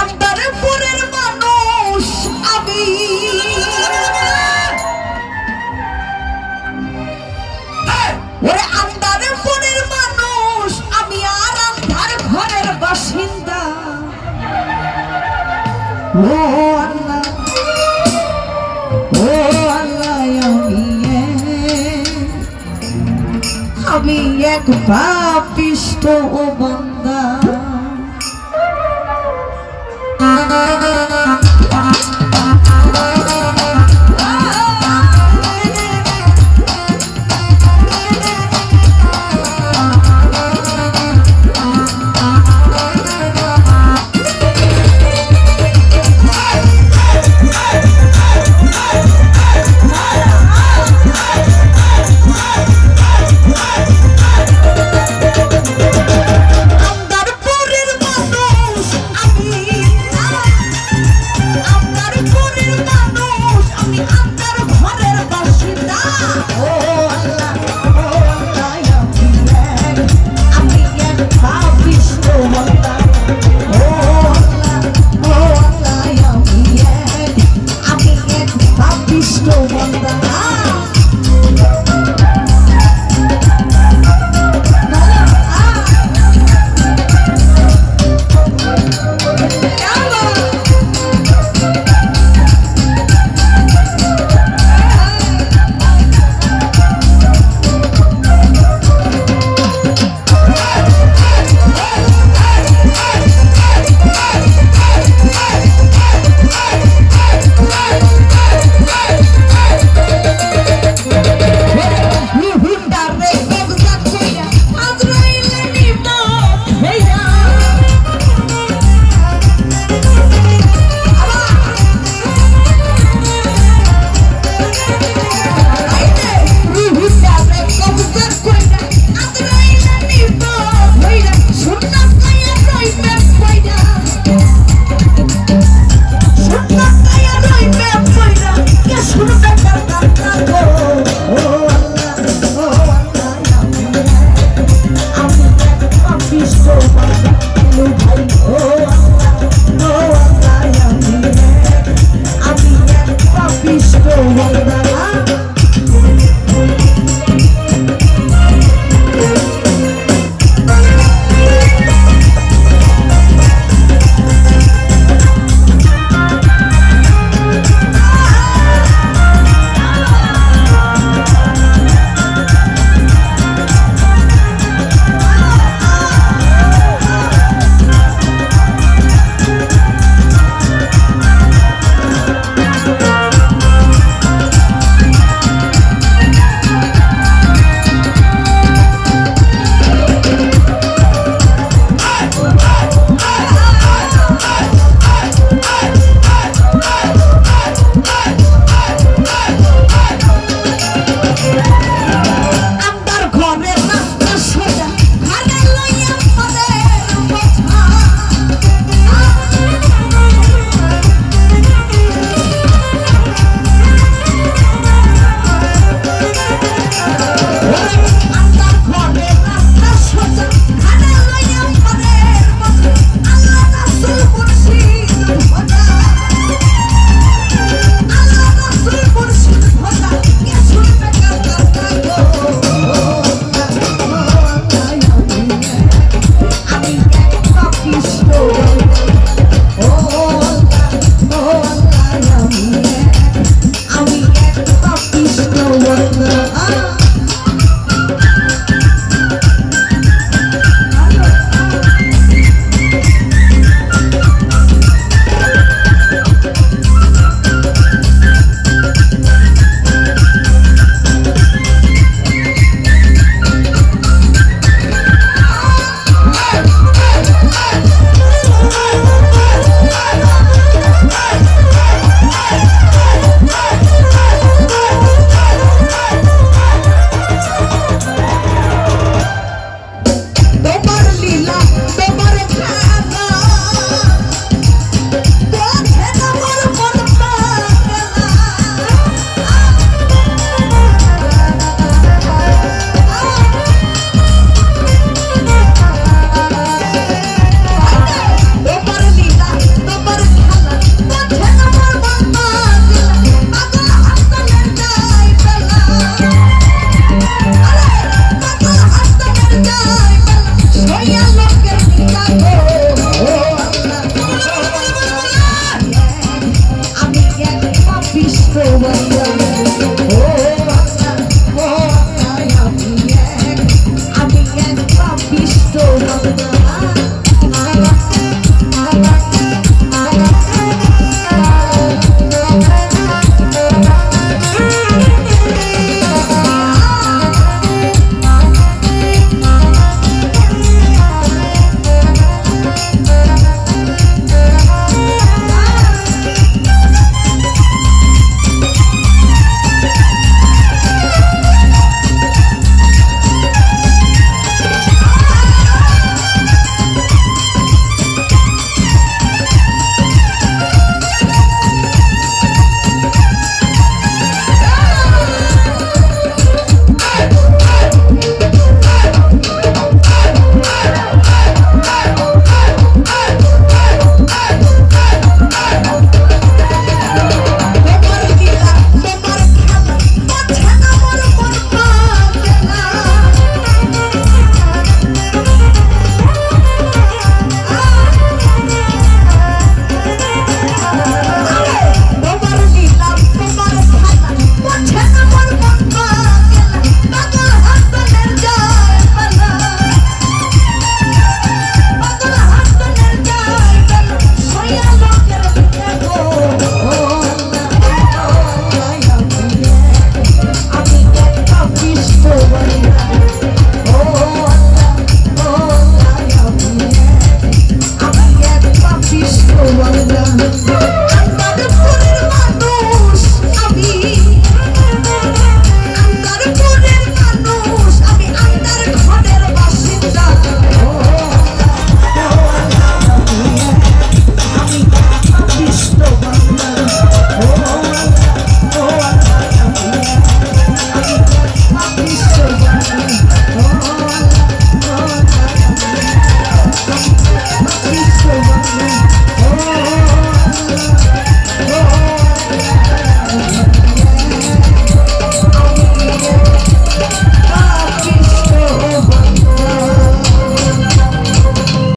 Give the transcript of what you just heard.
আন্দারপুরের মানুষ আমি। হ্যাঁ, ওরে আন্দারপুরের মানুষ আমি আর আন্ধার ঘরের বাসিন্দা। ও আল্লাহ ও আল্লাহ, আমি আমি এক পাপিষ্ট ও বান্দা। Música so much Thank.